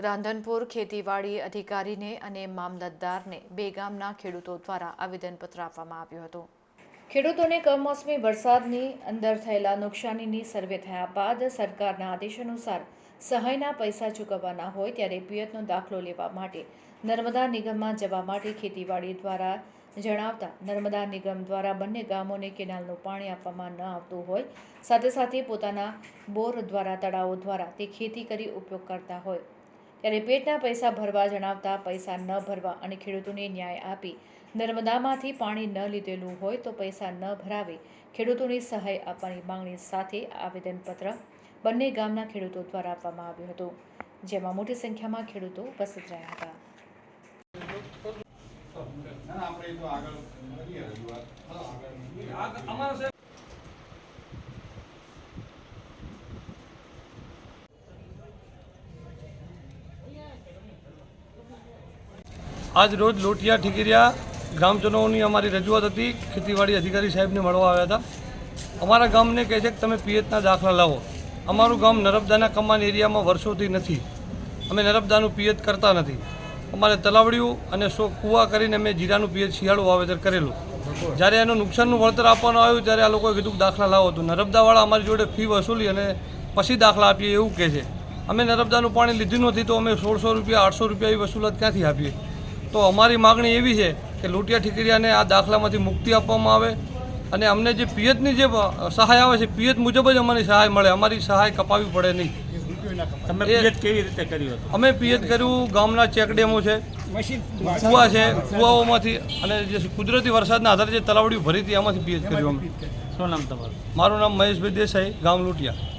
રાંધનપુર ખેતીવાડી અધિકારીને અને મામલતદારને બે ગામના ખેડૂતો દ્વારા આવેદનપત્ર આપવામાં આવ્યું હતું. ખેડૂતોને કમોસમી વરસાદની અંદર થયેલા નુકસાનીની સર્વે થયા બાદ સરકારના આદેશ અનુસાર સહાયના પૈસા ચૂકવવાના હોય ત્યારે પિયતનો દાખલો લેવા માટે નર્મદા નિગમમાં જવા માટે ખેતીવાડી દ્વારા જણાવતા, નર્મદા નિગમ દ્વારા બંને ગામોને કેનાલનું પાણી આપવામાં ન આવતું હોય. સાથે સાથે પોતાના બોર દ્વારા, તળાવો દ્વારા તે ખેતી કરી ઉપયોગ કરતા હોય. ત્યારે પેટના પૈસા ભરવા જણાવતા, પૈસા ન ભરવા અને ખેડૂતોને ન્યાય આપી નર્મદામાંથી પાણી ન લીધેલું હોય તો પૈસા ન ભરાવે. ખેડૂતોની સહાય આપવાની માંગણી સાથે આવેદનપત્ર બંને ગામના ખેડૂતો દ્વારા આપવામાં આવ્યું હતું. જેમાં મોટી સંખ્યામાં ખેડૂતો ઉપસ્થિત રહ્યા હતા. આજ રોજ લોટિયા ઠીકરિયા ગ્રામજનોની અમારી રજૂઆત હતી. ખેતીવાડી અધિકારી સાહેબને મળવા આવ્યા હતા. અમારા ગામને કહે છે કે તમે પિયતના દાખલા લાવો. અમારું ગામ નર્મદાના કમાન એરિયામાં વર્ષોથી નથી. અમે નર્મદાનું પિયત કરતા નથી. અમારે તલાવડિયું અને સો કૂવા કરીને અમે જીરાનું પીએચ શિયાળું વાવેતર કરેલું. જ્યારે એનું નુકસાનનું વળતર આપવાનું આવ્યું, ત્યારે આ લોકોએ કીધું દાખલા લાવો તો. નર્મદાવાળા અમારી જોડે ફી વસૂલી અને પછી દાખલા આપીએ એવું કહે છે. અમે નર્મદાનું પાણી લીધું નથી તો અમે સોળસો રૂપિયા, આઠસો રૂપિયા એવી વસૂલાત ક્યાંથી આપીએ? તો અમારી માગણી એવી છે કે લૂંટિયા ઠીકરિયાને આ દાખલામાંથી મુક્તિ આપવામાં આવે અને અમને જે પિયતની જે સહાય આવે છે, પિયત મુજબ જ અમારી સહાય મળે. અમારી સહાય કપાવી પડે નહીં. તમે પિયત કેવી રીતે કર્યું હતું? અમે પિયત કર્યું ગામના ચેકડેમો છે કુવા છે કુવાઓમાંથી અને જે કુદરતી વરસાદના આધારે જે તલાવડીઓ ભરી હતી એમાંથી પિયત કર્યું અમે. શું નામ તમારું? મારું નામ મહેશભાઈ દેસાઈ ગામ લૂંટિયા.